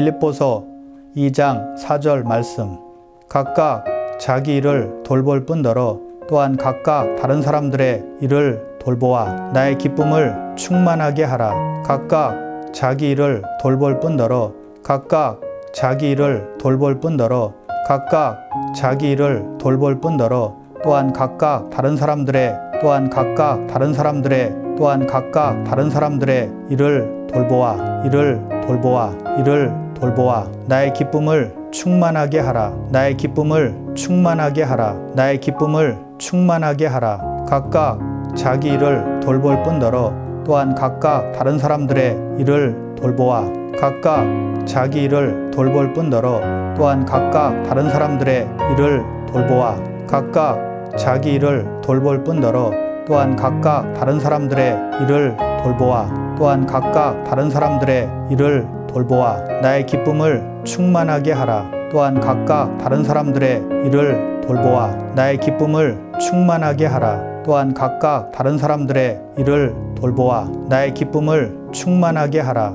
빌립보서 2장 4절 말씀. 각각 자기 일을 돌볼 뿐더러 또한 각각 다른 사람들의 일을 돌보아 나의 기쁨을 충만하게 하라. 각각 자기 일을 돌볼 뿐더러 각각 자기 일을 돌볼 뿐더러 각각 자기 일을 돌볼 뿐더러 또한 각각 다른 사람들의 또한 각각 다른 사람들의 또한 각각 다른 사람들의 일을 돌보아 일을 돌보아 일을 돌보아 나의 기쁨을 충만하게 하라. 나의 기쁨을 충만하게 하라. 나의 기쁨을 충만하게 하라. 각각 자기 일을 돌볼 뿐더러 또한 각각 다른 사람들의 일을 돌보아. 각각 자기 일을 돌볼 뿐더러 또한 각각 다른 사람들의 일을 돌보아. 각각 자기 일을 돌볼 뿐더러 또한 각각 다른 사람들의 일을 돌보아. 또한 각각 다른 사람들의 일을 돌보아 나의 기쁨을 충만하게 하라. 또한 각각 다른 사람들의 일을 돌보아 나의 기쁨을 충만하게 하라. 또한 각각 다른 사람들의 일을 돌보아 나의 기쁨을 충만하게 하라